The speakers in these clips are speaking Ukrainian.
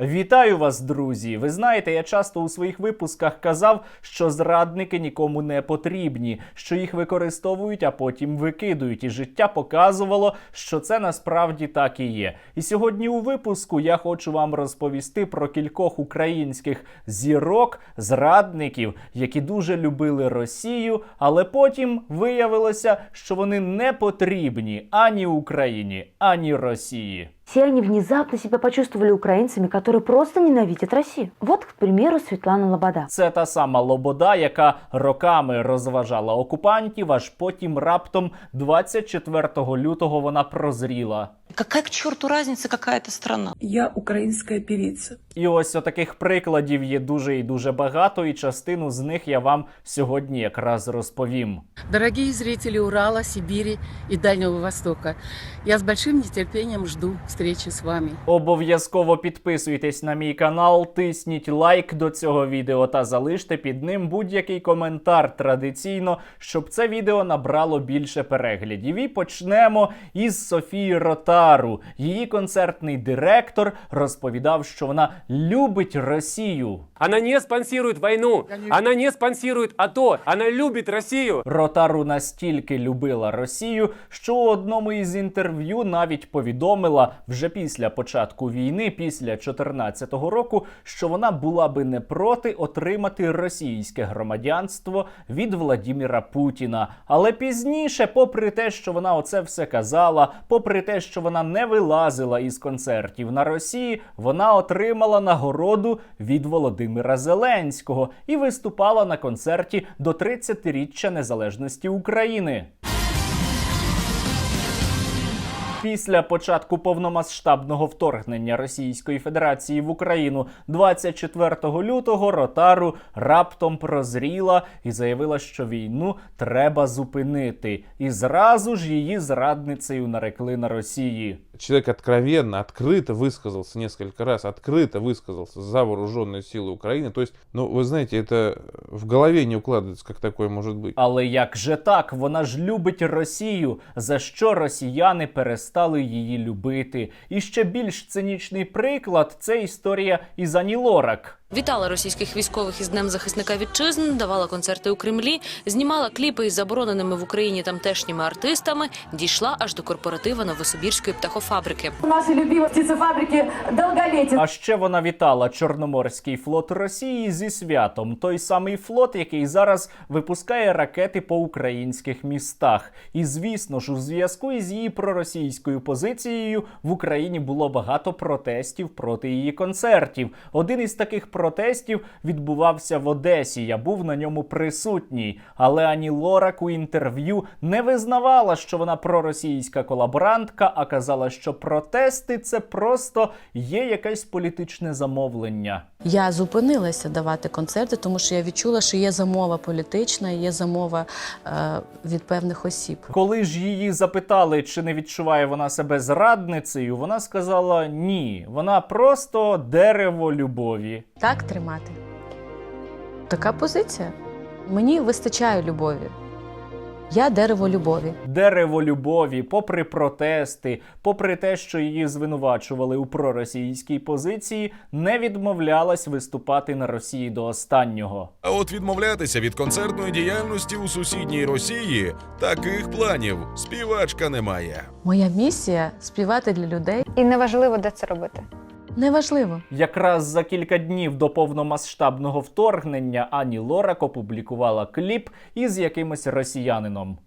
Вітаю вас, друзі! Ви знаєте, я часто у своїх випусках казав, що зрадники нікому не потрібні, що їх використовують, а потім викидують. І життя показувало, що це насправді так і є. І сьогодні у випуску я хочу вам розповісти про кількох українських зірок, зрадників, які дуже любили Росію, але потім виявилося, що вони не потрібні ані Україні, ані Росії. Все они внезапно себя почувствовали українцями, которые просто ненавидят Росію. Вот, к примеру, Світлана Лобода. Це та сама Лобода, яка роками розважала окупантів, аж потім раптом 24 лютого вона прозріла. Какая к черту разница, какая это страна? Я украинская певица. І ось таких прикладів є дуже і дуже багато, і частину з них я вам сьогодні якраз розповім. Дорогие зрители Урала, Сибири и Дальнего Востока, я с большим нетерпением жду встречи с вами. Обов'язково підписуйтесь на мій канал, тисніть лайк до цього відео та залиште під ним будь-який коментар традиційно, щоб це відео набрало більше переглядів. І почнемо із Софії Ротару. Її концертний директор розповідав, що вона любить Росію. Она не спонсирует войну, она не спонсирует АТО, она любит Россию. Ротару настільки любила Росію, що у одному із інтерв'ю навіть повідомила вже після початку війни, після 2014 року, що вона була би не проти отримати російське громадянство від Владіміра Путіна. Але пізніше, попри те, що вона оце все казала, попри те, що вона не вилазила із концертів на Росії, вона отримала нагороду від Володимира Зеленського і виступала на концерті до 30-річчя незалежності України. Після початку повномасштабного вторгнення Російської Федерації в Україну 24 лютого Ротару раптом прозріла і заявила, що війну треба зупинити. І зразу ж її зрадницею нарекли на Росії Человек откровенно, открыто высказался несколько раз, открыто высказался за вооруженные силы Украины. То есть, ну, вы знаете, это в голове не укладывается, как такое может быть. Але як же так? Вона ж любить Росію. За що росіяни перестали її любити? І ще більш цинічний приклад це історія із Ані Лорак. Вітала російських військових із Днем захисника вітчизни, давала концерти у Кремлі, знімала кліпи із забороненими в Україні тамтешніми артистами, дійшла аж до корпоратива Новосибірської птахофабрики. Нашей любимой птицефабрики долголетие. А ще вона вітала Чорноморський флот Росії зі святом. Той самий флот, який зараз випускає ракети по українських містах. І звісно ж, у зв'язку із її проросійською позицією в Україні було багато протестів проти її концертів. Один із таких протестів відбувався в Одесі. Я був на ньому присутній. Але Ані Лорак у інтерв'ю не визнавала, що вона проросійська колаборантка, а казала, що протести це просто є якесь політичне замовлення. Я зупинилася давати концерти, тому що я відчула, що є замова політична, є замова е, від певних осіб. Коли ж її запитали, чи не відчуває вона себе зрадницею, вона сказала ні. Вона просто дерево любові. Так тримати. Така позиція. Мені вистачає любові. Я дерево любові. Дерево любові, попри протести, попри те, що її звинувачували у проросійській позиції, не відмовлялась виступати на Росії до останнього. А от відмовлятися від концертної діяльності у сусідній Росії таких планів співачка не має. Моя місія співати для людей І неважливо, де це робити. Неважливо. Якраз за кілька днів до повномасштабного вторгнення Ані Лорак опублікувала кліп із якимось росіянином.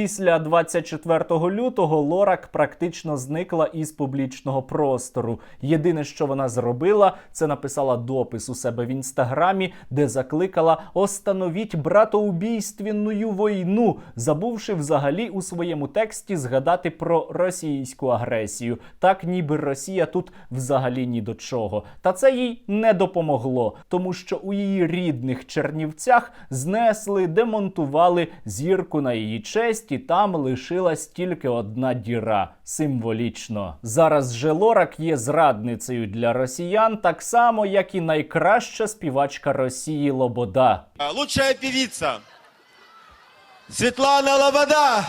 Після 24 лютого Лорак практично зникла із публічного простору. Єдине, що вона зробила, це написала допис у себе в інстаграмі, де закликала «Остановіть братоубійственну війну, забувши взагалі у своєму тексті згадати про російську агресію. Так ніби Росія тут взагалі ні до чого. Та це їй не допомогло, тому що у її рідних Чернівцях знесли, демонтували зірку на її честь, і там лишилась тільки одна діра символічно. Зараз же Лорак є зрадницею для росіян, так само як і найкраща співачка Росії Лобода. Лучшая певица Світлана Лобода.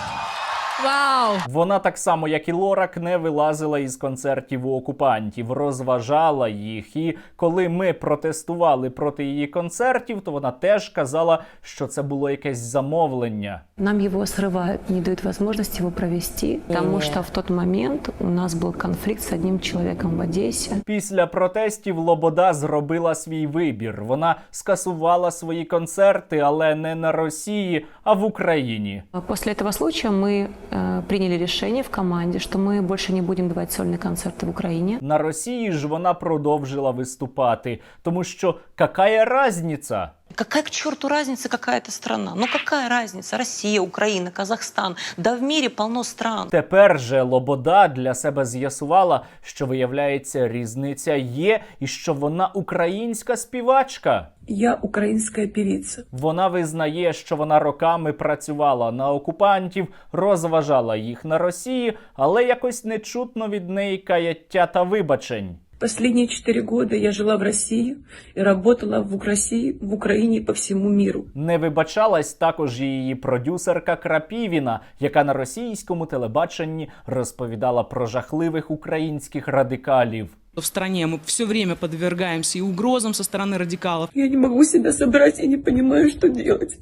Вау! Вона так само, як і Лорак, не вилазила із концертів у окупантів, розважала їх. І коли ми протестували проти її концертів, то вона теж казала, що це було якесь замовлення. Нам его срывают, не дают возможности его провести, потому что в тот момент у нас был конфликт с одним человеком в Одессе. Після протестів Лобода зробила свій вибір. Вона скасувала свої концерти, але не на Росії, а в Україні. А После этого случая мы э, приняли решение в команде, что мы больше не будем давать сольные концерты в Украине. На Росії ж вона продовжила виступати, тому що какая разниця? Какая к черту разница, какая это страна? Ну какая разница? Россия, Украина, Казахстан. Да в мире полно стран. Тепер же Лобода для себе з'ясувала, що виявляється, різниця є, і що вона українська співачка. Я украинская певица. Вона визнає, що вона роками працювала на окупантів, розважала їх на Росії, але якось не чутно від неї каяття та вибачень. Последние четыре года я жила в России и работала в России, в Украине и по всему миру. Не вибачалась також і її продюсерка Крапівіна, яка на російському телебаченні розповідала про жахливих українських радикалів. В стране мы все время подвергаемся и угрозам со стороны радикалов. Я не могу себя собрать, я не понимаю, что делать.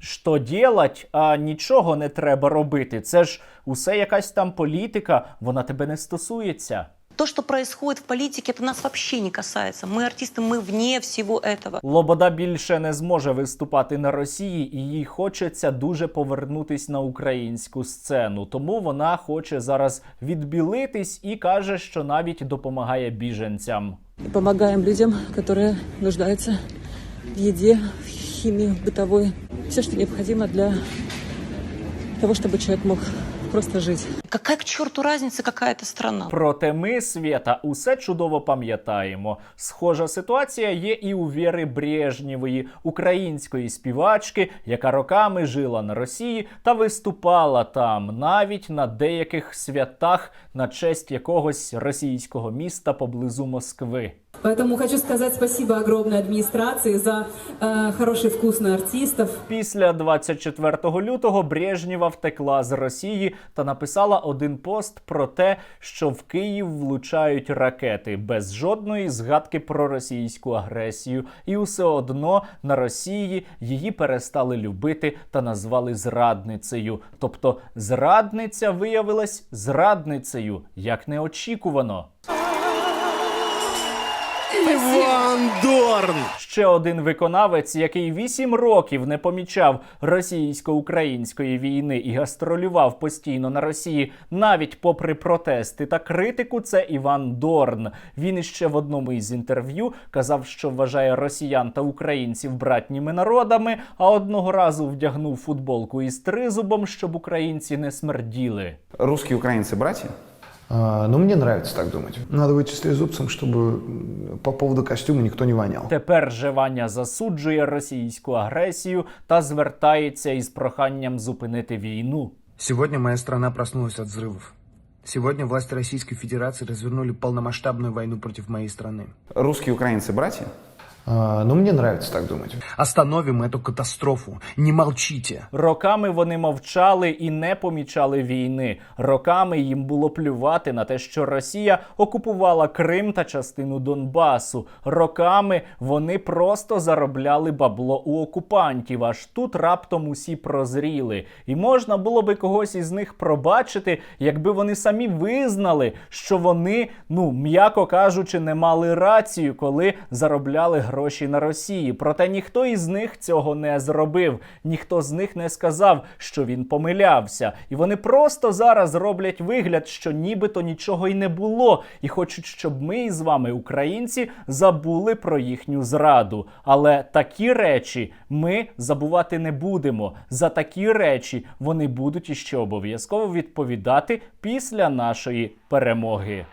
Що ділать, а нічого не треба робити. Це ж усе якась там політика, вона тебе не стосується. То, что происходит в политике, это нас вообще не касается. Мы артисты, мы вне всего этого. Лобода більше не зможе виступати на Росії, і їй хочеться дуже повернутись на українську сцену. Тому вона хоче зараз відбілитись і каже, що навіть допомагає біженцям. Помогаем людям, которые нуждаются в еде, в химии, в бытовой. Все, что необходимо для того, чтобы человек мог просто жить. Какая к черту разница, какая это страна? Проте ми, Свєта, усе чудово пам'ятаємо. Схожа ситуація є і у Віри Брежнєвої, української співачки, яка роками жила на Росії та виступала там, навіть на деяких святах на честь якогось російського міста поблизу Москви. Поэтому хочу сказать спасибо огромной администрации за э, хороший вкус на артистов. Після 24 лютого Брежнєва втекла з Росії та написала один пост про те, що в Київ влучають ракети без жодної згадки про російську агресію, і все одно на Росії її перестали любити та назвали зрадницею. Тобто зрадниця виявилась зрадницею, як неочікувано. Иван Дорн! Ще один виконавець, який вісім років не помічав російсько-української війни і гастролював постійно на Росії, навіть попри протести та критику, це Іван Дорн. Він іще в одному із інтерв'ю казав, що вважає росіян та українців братніми народами, а одного разу вдягнув футболку із тризубом, щоб українці не смерділи. Русские украинцы братья? А, ну, мне нравится так думать. Надо быть чистозубцем, чтобы м, по поводу костюма никто не вонял. Тепер же Ваня засуджує російську агресію та звертається із проханням зупинити війну. Сегодня моя страна проснулась от взрывов. Сегодня власти Российской Федерации развернули полномасштабную войну против моей страны. Русские украинцы братья? Ну, мне нравится так думать. Остановим эту катастрофу. Не молчите. Роками вони мовчали і не помічали війни. Роками їм було плювати на те, що Росія окупувала Крим та частину Донбасу. Роками вони просто заробляли бабло у окупантів. Аж тут раптом усі прозріли. І можна було би когось із них пробачити, якби вони самі визнали, що вони, ну м'яко кажучи, не мали рацію, коли заробляли гроші на Росії. Проте ніхто із них цього не зробив. Ніхто з них не сказав, що він помилявся. І вони просто зараз роблять вигляд, що нібито нічого й не було, і хочуть, щоб ми з вами, українці, забули про їхню зраду. Але такі речі ми забувати не будемо. За такі речі вони будуть іще обов'язково відповідати після нашої перемоги.